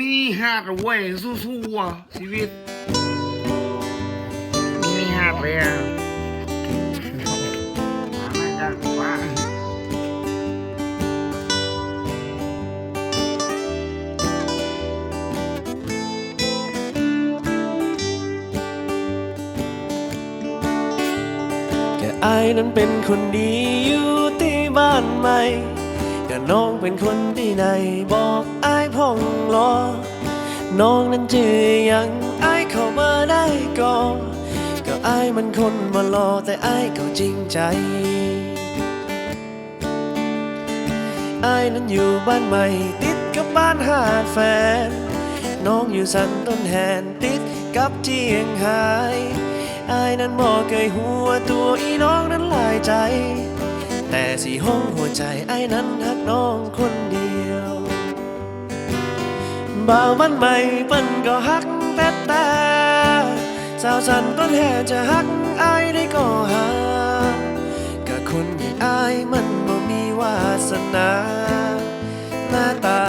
มีฮาดเว้ยสู้ๆอะชีวิตมีฮาดเลยอะมาจากบ้านแค่อายนั้นเป็นคนดีอยู่ที่บ้านใหม่ก็น้องเป็นคนที่ไหนบอกอายพองรอ น้องนั้นจือยังอายเข้ามาได้ก็ก็อายมันคนมารอแต่อายก็จริงใจอายนั้นอยู่บ้านใหม่ ติดกับบ้านหาดแฟน น้องอยู่สันต้นแหนติดกับเจียงหายอายนั้นบอเคยหัวตัวอีน้องนั้นลายใจ แต่สีห้องหัวใจอายนั้นหักน้องคนเดียว บ่าวบ้านใหม่เปิ้นก็หักแต่แต่สาวสันต้นแห่จะหักอายได้ก็หาก็คนอย่างอายมันบ่มีวาสนาหน้าตา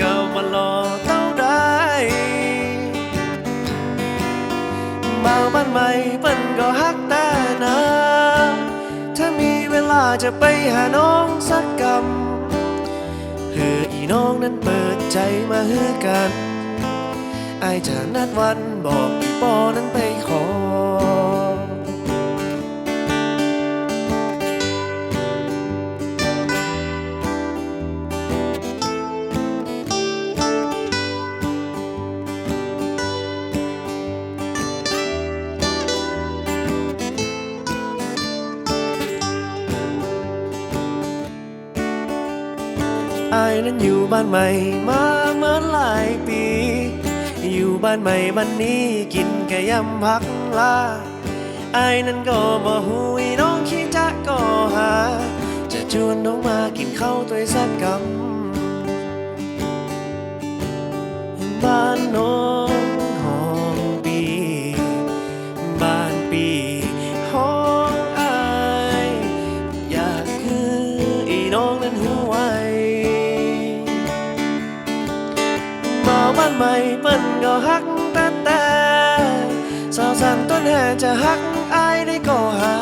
ก็มาหล่อเท่าใดบ่างบ้านใหม่เปิ้นก็ฮักแต่นะถ้ามีเวลาจะไปหาน้องสักกำ น้องนั้นเปิดใจมาเฮือกัน ไอายจะนัดวันบอกอีปอนั้นไปขอ อายนั้นอยู่บ้านใหม่มาเหมือนหลายปี อยู่บ้านใหม่บ้านนี้กินแค่ยำพักลาอายนั้นก็บ่หูยน้องขี้จะก็หา จะชวนน้องมากินข้าวตัวยสักกำบ้านน้องห้องปีบ้านปีห้องอายอยากคืออีน้องนั้นหัวไวาบ้านใหม่เปิ้นก็ฮักแต่แต่สาวสันต้นแห่จะฮักอายได้ก็หา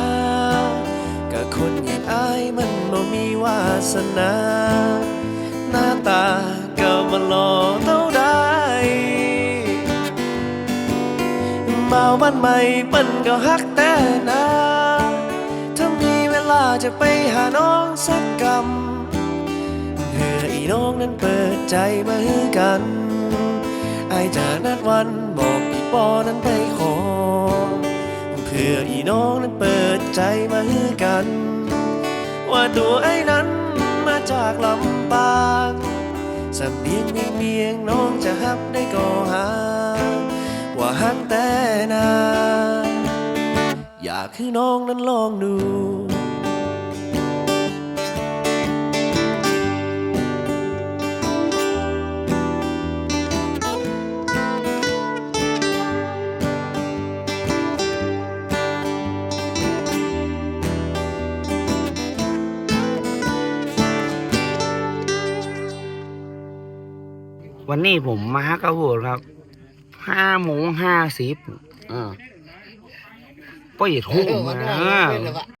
ก็คนอย่างอายมันบ่มีวาสนา หน้าตาก็มาหล่อเท่าใดบ่าวบ้านใหม่เปิ้นก็ฮักแต่นาถ้ามีเวลาจะไปหาน้องสักกำเพื่ออีน้องนั้นเปิดใจมาฮือกัน อายจะนัดวันบอกอีปอนั้นไปขอ เพื่ออีน้องนั้นเปิดใจมาฮือกัน ว่าตัวไอ้นั้นมาจากลำปางสำเนียงมีเมียงน้องจะฮับได้ก็หา ว่าฮักแต่นา อยากให้น้องนั้นลองดู วันนี้ผมมาฮักกระโหดครับห้าโมงห้าสิบอ่าก็อย่ทุ่มมา